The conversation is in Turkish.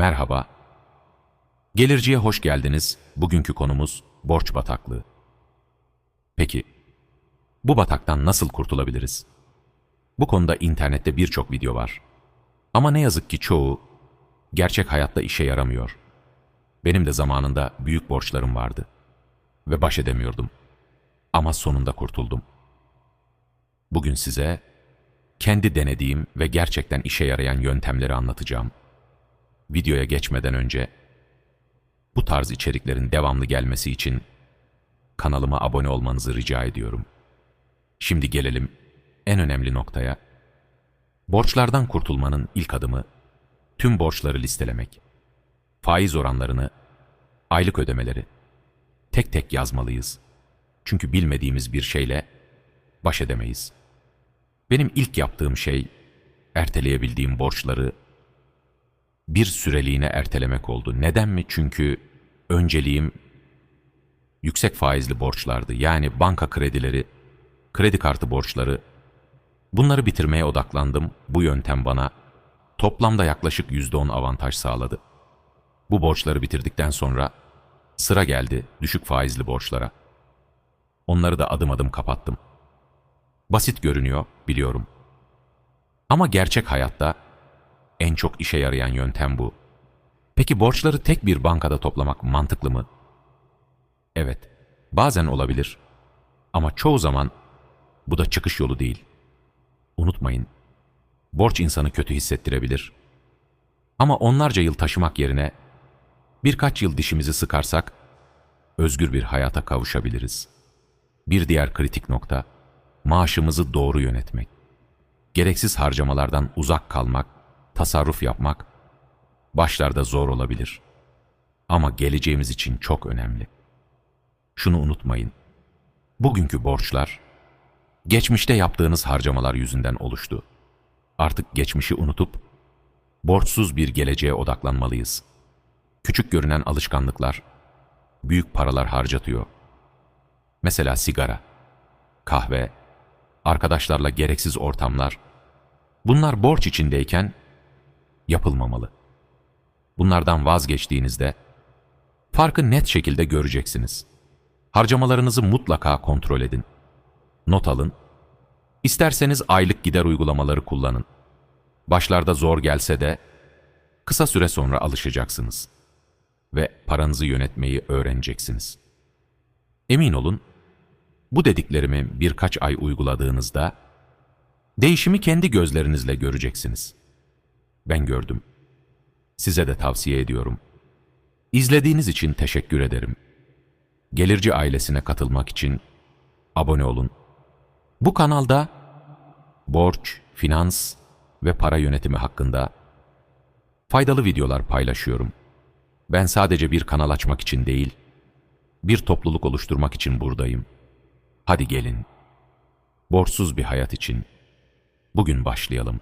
Merhaba. Gelirciye hoş geldiniz. Bugünkü konumuz borç bataklığı. Peki, bu bataktan nasıl kurtulabiliriz? Bu konuda internette birçok video var. Ama ne yazık ki çoğu gerçek hayatta işe yaramıyor. Benim de zamanında büyük borçlarım vardı ve baş edemiyordum. Ama sonunda kurtuldum. Bugün size kendi denediğim ve gerçekten işe yarayan yöntemleri anlatacağım. Videoya geçmeden önce bu tarz içeriklerin devamlı gelmesi için kanalıma abone olmanızı rica ediyorum. Şimdi gelelim en önemli noktaya. Borçlardan kurtulmanın ilk adımı tüm borçları listelemek. Faiz oranlarını, aylık ödemeleri tek tek yazmalıyız. Çünkü bilmediğimiz bir şeyle baş edemeyiz. Benim ilk yaptığım şey erteleyebildiğim borçları bir süreliğine ertelemek oldu. Neden mi? Çünkü önceliğim yüksek faizli borçlardı. Yani banka kredileri, kredi kartı borçları. Bunları bitirmeye odaklandım. Bu yöntem bana toplamda yaklaşık %10 avantaj sağladı. Bu borçları bitirdikten sonra sıra geldi düşük faizli borçlara. Onları da adım adım kapattım. Basit görünüyor, biliyorum. Ama gerçek hayatta en çok işe yarayan yöntem bu. Peki borçları tek bir bankada toplamak mantıklı mı? Evet, bazen olabilir. Ama çoğu zaman bu da çıkış yolu değil. Unutmayın, borç insanı kötü hissettirebilir. Ama onlarca yıl taşımak yerine birkaç yıl dişimizi sıkarsak özgür bir hayata kavuşabiliriz. Bir diğer kritik nokta, maaşımızı doğru yönetmek. Gereksiz harcamalardan uzak kalmak, tasarruf yapmak başlarda zor olabilir. Ama geleceğimiz için çok önemli. Şunu unutmayın. Bugünkü borçlar geçmişte yaptığınız harcamalar yüzünden oluştu. Artık geçmişi unutup borçsuz bir geleceğe odaklanmalıyız. Küçük görünen alışkanlıklar büyük paralar harcatıyor. Mesela sigara, kahve, arkadaşlarla gereksiz ortamlar. Bunlar borç içindeyken yapılmamalı. Bunlardan vazgeçtiğinizde farkı net şekilde göreceksiniz. Harcamalarınızı mutlaka kontrol edin. Not alın. İsterseniz aylık gider uygulamaları kullanın. Başlarda zor gelse de kısa süre sonra alışacaksınız ve paranızı yönetmeyi öğreneceksiniz. Emin olun, bu dediklerimi birkaç ay uyguladığınızda değişimi kendi gözlerinizle göreceksiniz. Ben gördüm. Size de tavsiye ediyorum. İzlediğiniz için teşekkür ederim. Gelirci ailesine katılmak için abone olun. Bu kanalda borç, finans ve para yönetimi hakkında faydalı videolar paylaşıyorum. Ben sadece bir kanal açmak için değil, bir topluluk oluşturmak için buradayım. Hadi gelin. Borçsuz bir hayat için bugün başlayalım.